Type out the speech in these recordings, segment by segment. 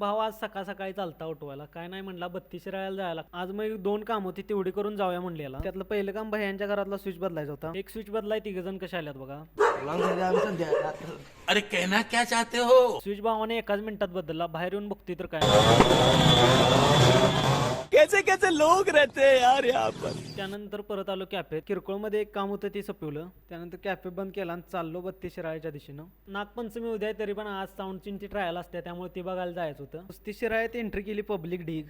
भाव आज सकाळ सकाळी चालता उठवायला. काय नाही म्हणला बत्तीस राहायला जायला आज मग दोन काम होती तेवढी करून जाऊया म्हणलेला. त्यातलं पहिलं काम भैयांच्या घरातला स्विच बदलायचा होता. एक स्विच बदलाय तिघ जण कसे आल्यात बघा. अरे कहना क्या चाहते हो? स्विच भावाने एकाच मिनिटात बदलला. बाहेर येऊन बघतोय तर काय? कैसे कैसे लोग रहते हैं यार यहाँ पर। त्यानंतर परत आलो कॅफेत किरकोळमध्ये एक काम होतं ते सपवलं. त्यानंतर कॅफे बंद केला आणि चाललो बत्तीस शिराळ्याच्या दिशेनं. नागपंचमी उद्या आहे तरी पण आज साऊंडची ट्रायल असते त्यामुळे ती बघायला जायचं होतं. पस्तीस शिराळ्यात एंट्री केली पब्लिक ढीग.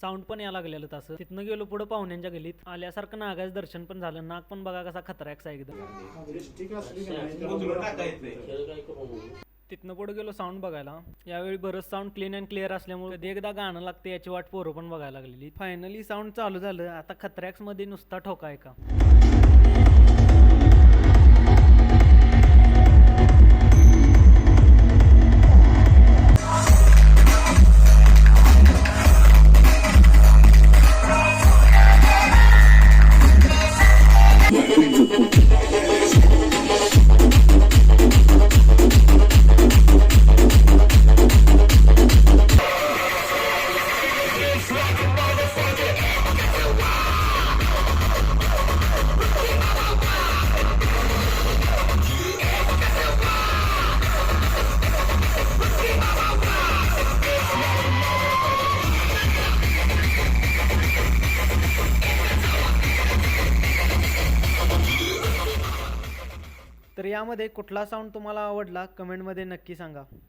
साऊंड पण या लागलेलं तसं. तिथनं गेलो पुढे पाहुण्यांच्या गलीत. आल्यासारखं नागाचं दर्शन पण झालं. नाग पण बघा कसा खतरॅक्स आहे एकदम तिथनं पुढे गेलो साऊंड बघायला. यावेळी बरंच साऊंड क्लीन अँड क्लिअर असल्यामुळे कधी एकदा गाणं लागते याची वाट पोरं पण बघायला लागलेली. फायनली साऊंड चालू झालं. आता खतरॅक्स नुसता ठोका आहे का? तर यामध्ये कुठला साऊंड तुम्हाला आवडला कमेंटमध्ये नक्की सांगा.